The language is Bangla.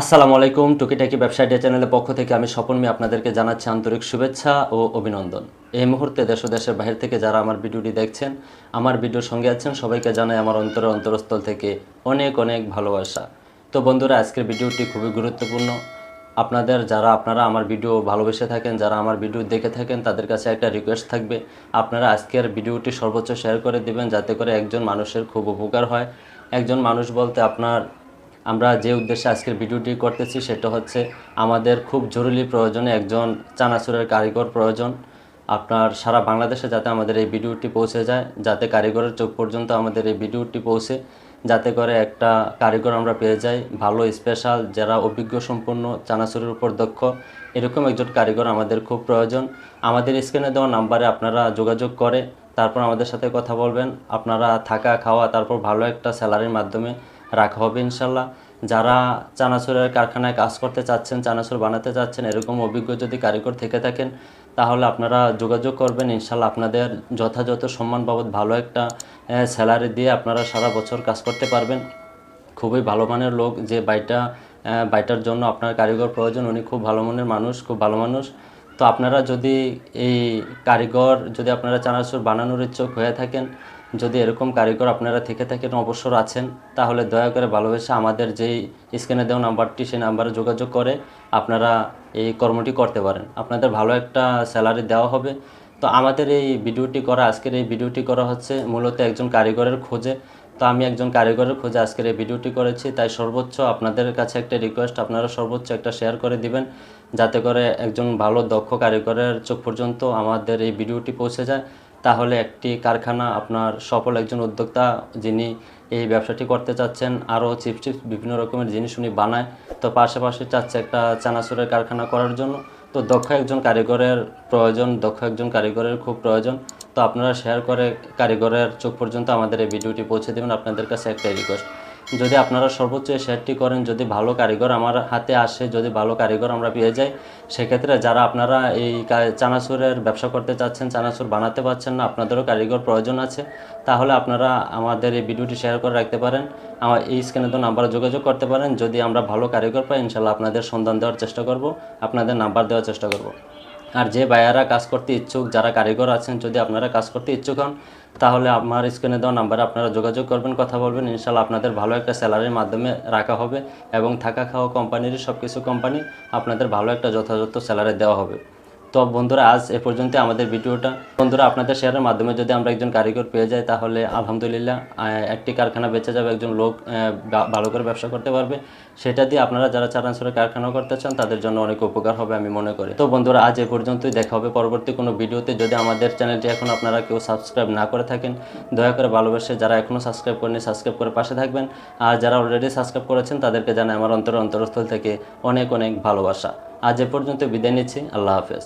আসসালামু আলাইকুম টুকিটাকি ব্যবসা ডে চ্যানেলের পক্ষ থেকে আমি স্বপন মি আপনাদেরকে জানাচ্ছি আন্তরিক শুভেচ্ছা ও অভিনন্দন। এই মুহূর্তে দেশ ও দেশের বাইরে থেকে যারা আমার ভিডিওটি দেখছেন, আমার ভিডিওর সঙ্গে আছেন, সবাইকে জানাই আমার অন্তরের অন্তরস্থল থেকে অনেক অনেক ভালোবাসা। তো বন্ধুরা, আজকের ভিডিওটি খুবই গুরুত্বপূর্ণ। আপনাদের যারা, আপনারা আমার ভিডিও ভালোবেসে থাকেন, যারা আমার ভিডিও দেখে থাকেন, তাদের কাছে একটা রিকোয়েস্ট থাকবে। আপনারা আজকের ভিডিওটি সর্বোচ্চ শেয়ার করে দিবেন, যাতে করে একজন মানুষের খুব উপকার হয়। একজন মানুষ বলতে আপনার আমরা যে উদ্দেশ্যে আজকের ভিডিওটি করতেছি সেটা হচ্ছে আমাদের খুব জরুরি প্রয়োজনে একজন চানাচুরের কারিগর প্রয়োজন। আপনার সারা বাংলাদেশে যাতে আমাদের এই ভিডিওটি পৌঁছে যায়, যাতে কারিগরের চোখ পর্যন্ত আমাদের এই ভিডিওটি পৌঁছে, যাতে করে একটা কারিগর আমরা পেয়ে যাই, ভালো স্পেশাল যারা অভিজ্ঞ সম্পন্ন চানাচুরের উপর দক্ষ, এরকম একজন কারিগর আমাদের খুব প্রয়োজন। আমাদের স্ক্রিনে দেওয়া নাম্বারে আপনারা যোগাযোগ করে, তারপর আমাদের সাথে কথা বলবেন। আপনারা থাকা, খাওয়া, তারপর ভালো একটা স্যালারির মাধ্যমে রাখা হবে ইনশাল্লাহ। যারা চানাচুরের কারখানায় কাজ করতে চাচ্ছেন, চানাচুর বানাতে চাচ্ছেন, এরকম অভিজ্ঞ যদি কারিগর থেকে থাকেন, তাহলে আপনারা যোগাযোগ করবেন ইনশাল্লাহ। আপনাদের যথাযথ সম্মান বাবদ ভালো একটা স্যালারি দিয়ে আপনারা সারা বছর কাজ করতে পারবেন। খুবই ভালো মানের লোক যে বাইটা বাইটার জন্য আপনার কারিগর প্রয়োজন, উনি খুব ভালো মনের মানুষ, খুব ভালো মানুষ। তো আপনারা যদি এই কারিগর, যদি আপনারা চানাচুর বানানোর ইচ্ছুক হয়ে থাকেন যদি এরকম কারিগর আপনারা থেকে থাকেন, অবসর আছেন, তাহলে দয়া করে ভালোবেসে আমাদের যেই স্ক্রিনে দেওয়া নাম্বারটি, সেই নাম্বারে যোগাযোগ করে আপনারা এই কর্মটি করতে পারেন। আপনাদের ভালো একটা স্যালারি দেওয়া হবে। তো আমাদের এই ভিডিওটি করা, আজকের এই ভিডিওটি করা হচ্ছে মূলত একজন কারিগরের খোঁজে। তো আমি একজন কারিগরের খোঁজে আজকের এই ভিডিওটি করেছি, তাই সর্বোচ্চ আপনাদের কাছে একটা রিকোয়েস্ট আপনারা সর্বোচ্চ একটা শেয়ার করে দিবেন, যাতে করে একজন ভালো দক্ষ কারিগরের চোখ পর্যন্ত আমাদের এই ভিডিওটি পৌঁছে যায়। তাহলে একটি কারখানা আপনার সফল একজন উদ্যোক্তা যিনি এই ব্যবসাটি করতে চাচ্ছেন, আরও চিপস চিপস বিভিন্ন রকমের জিনিস উনি বানায়। তো পাশাপাশি চাচ্ছে একটা চানাচুরের কারখানা করার জন্য। তো দক্ষ একজন কারিগরের প্রয়োজন, দক্ষ একজন কারিগরের খুব প্রয়োজন। তো আপনারা শেয়ার করে কারিগরের চোখ পর্যন্ত আমাদের এই ভিডিওটি পৌঁছে দেবেন। আপনাদের কাছে একটা রিকোয়েস্ট যদি আপনারা সর্বোচ্চ শেয়ারটি করেন, যদি ভালো কারিগর আমার হাতে আসে, যদি ভালো কারিগর আমরা পেয়ে যাই, সেক্ষেত্রে যারা আপনারা এই চানাচুরের ব্যবসা করতে চাচ্ছেন, চানাচুর বানাতে পারছেন না, আপনাদেরও কারিগর প্রয়োজন আছে, তাহলে আপনারা আমাদের এই ভিডিওটি শেয়ার করে রাখতে পারেন। আমার এই স্ক্রিনে তো নাম্বারে যোগাযোগ করতে পারেন। যদি আমরা ভালো কারিগর পাই, ইনশাল্লাহ আপনাদের সন্ধান দেওয়ার চেষ্টা করব, আপনাদের নাম্বার দেওয়ার চেষ্টা করব। আর যে বায়ারা কাজ করতে ইচ্ছুক, যারা কারিগর আছেন, যদি আপনারা কাজ করতে ইচ্ছুক হন, তাহলে আমার স্ক্রিনে দেওয়া নাম্বারে আপনারা যোগাযোগ করবেন, কথা বলবেন। ইনশাল্লাহ আপনাদের ভালো একটা স্যালারির মাধ্যমে রাখা হবে এবং থাকা খাওয়া কোম্পানির সব কিছু কোম্পানি আপনাদের ভালো একটা যথাযথ স্যালারি দেওয়া হবে। তো বন্ধুরা, আজ এ পর্যন্ত আমাদের ভিডিওটা। বন্ধুরা, আপনাদের শেয়ারের মাধ্যমে যদি আমরা একজন কারিগর পেয়ে যাই, তাহলে আলহামদুলিল্লাহ একটি কারখানা বেঁচে যাবে, একজন লোক ভালো করে ব্যবসা করতে পারবে। সেটা দিয়ে আপনারা যারা চারানসুরের কারখানা করতে চান, তাদের জন্য অনেক উপকার হবে আমি মনে করি। তো বন্ধুরা, আজ এ পর্যন্তই, দেখা হবে পরবর্তী কোনো ভিডিওতে। যদি আমাদের চ্যানেলটি এখন আপনারা কেউ সাবস্ক্রাইব না করে থাকেন, দয়া করে ভালোবেসে যারা এখনও সাবস্ক্রাইব করেনি সাবস্ক্রাইব করে পাশে থাকবেন। আর যারা অলরেডি সাবস্ক্রাইব করেছেন, তাদেরকে জানাই আমার অন্তর অন্তরস্থল থেকে অনেক অনেক ভালোবাসা। আজ এ পর্যন্ত বিদায় নিচ্ছি, আল্লাহ হাফেজ।